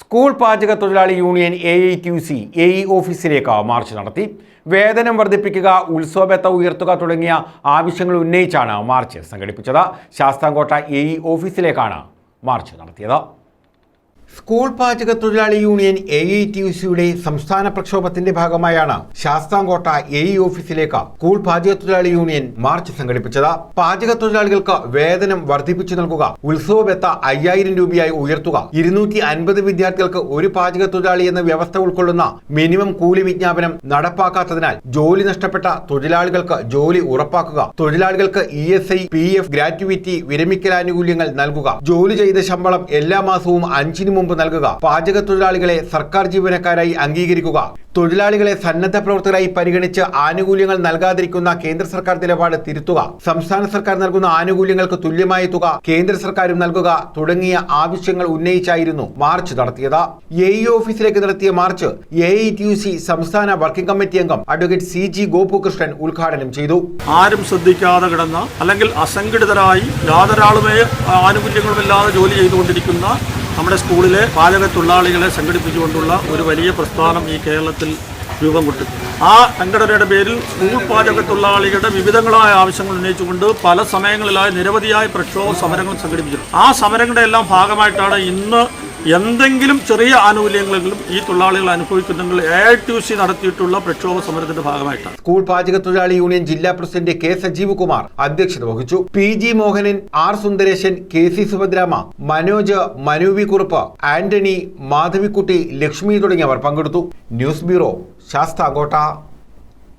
School പാചക തൊഴിലാളി union A I Q C A E ഓഫീസിലേക്ക് മാർച്ച് നടത്തി. വേതനം വർദ്ധിപ്പിക്കുക ഉത്സവബത്ത ഉയർത്തുക തുടങ്ങിയ ആവശ്യങ്ങൾ ഉന്നയിച്ചാണ് മാർച്ച് സംഘടിപ്പിച്ചത്. ശാസ്താംകോട്ട എ ഇ ഓഫീസിലേക്കാണ് മാർച്ച് നടത്തിയത്. സ്കൂൾ പാചക തൊഴിലാളി union A I T U സിയുടെ സംസ്ഥാന പ്രക്ഷോഭത്തിന്റെ ഭാഗമായാണ് ശാസ്താംകോട്ട എ ഇ ഓഫീസിലേക്ക് സ്കൂൾ പാചക തൊഴിലാളി യൂണിയൻ മാർച്ച് സംഘടിപ്പിച്ചത്. പാചക തൊഴിലാളികൾക്ക് വേതനം വർദ്ധിപ്പിച്ചു നൽകുക ഉത്സവ ബത്ത അയ്യായിരം രൂപയായി ഉയർത്തുക ഇരുന്നൂറ്റി അൻപത് വിദ്യാർത്ഥികൾക്ക് ഒരു പാചക തൊഴിലാളി എന്ന വ്യവസ്ഥ ഉൾക്കൊള്ളുന്ന മിനിമം കൂലി വിജ്ഞാപനം നടപ്പാക്കാത്തതിനാൽ ജോലി നഷ്ടപ്പെട്ട തൊഴിലാളികൾക്ക് ജോലി ഉറപ്പാക്കുക തൊഴിലാളികൾക്ക് E S I P F gratuity വിരമിക്കലാനുകൂല്യങ്ങൾ നൽകുക ജോലി ചെയ്ത ശമ്പളം എല്ലാ മാസവും അഞ്ചിനു മുമ്പ് നൽകുക. പാചക തൊഴിലാളികളെ സർക്കാർ ജീവനക്കാരായി അംഗീകരിക്കുക. തൊഴിലാളികളെ സന്നദ്ധ പ്രവർത്തകരായി പരിഗണിച്ച് ആനുകൂല്യങ്ങൾ നൽകാതിരിക്കുന്ന കേന്ദ്ര സർക്കാർ നിലപാട് തിരുത്തുക. സംസ്ഥാന സർക്കാർ നൽകുന്ന ആനുകൂല്യങ്ങൾക്ക് തുല്യമായ തുക കേന്ദ്ര സർക്കാരും നൽകുക തുടങ്ങിയ ആവശ്യങ്ങൾ ഉന്നയിച്ചായിരുന്നു മാർച്ച് നടത്തിയത്. എ ഓഫീസിലേക്ക് നടത്തിയ മാർച്ച് എ സംസ്ഥാന വർക്കിംഗ് കമ്മിറ്റി അംഗം അഡ്വക്കേറ്റ് സി ജി ഗോപുകൃഷ്ണൻ ഉദ്ഘാടനം ചെയ്തു. ആരും ശ്രദ്ധിക്കാതെ കിടന്ന അല്ലെങ്കിൽ അസംഘടിതരായി യാതൊരാളുമേ ആനുകൂല്യങ്ങളുമില്ലാതെ ജോലി ചെയ്തുകൊണ്ടിരിക്കുന്ന നമ്മുടെ സ്കൂളിലെ പാചക തൊഴിലാളികളെ സംഘടിപ്പിച്ചുകൊണ്ടുള്ള ഒരു വലിയ പ്രസ്ഥാനം ഈ കേരളത്തിൽ രൂപം കൊണ്ടു ആ സംഘടനയുടെ പേരിൽ സ്കൂൾ പാചക തൊഴിലാളികളുടെ വിവിധങ്ങളായ ആവശ്യങ്ങൾ ഉന്നയിച്ചുകൊണ്ട് പല സമയങ്ങളിലായി നിരവധിയായ പ്രക്ഷോഭ സമരങ്ങൾ സംഘടിപ്പിച്ചു ആ സമരങ്ങളുടെ എല്ലാം ഭാഗമായിട്ടാണ് ഇന്ന് എന്തെങ്കിലും ചെറിയ ആനുകൂല്യങ്ങളെങ്കിലും ഈ തൊഴിലാളികൾ അനുഭവിക്കുന്നെങ്കിൽ എ ടി സി നടത്തിയിട്ടുള്ള പ്രക്ഷോഭ സമരത്തിന്റെ ഭാഗമായിട്ടാണ്. സ്കൂൾ പാചക തൊഴിലാളി യൂണിയൻ ജില്ലാ പ്രസിഡന്റ് കെ സജീവ് കുമാർ അധ്യക്ഷത വഹിച്ചു. P G Mohanan R Sundaresan K C Subhadrama Manoj Manuvi Kurup Antony Madhavikutty Lakshmi തുടങ്ങിയവർ പങ്കെടുത്തു. News bureau Sasthamkotta.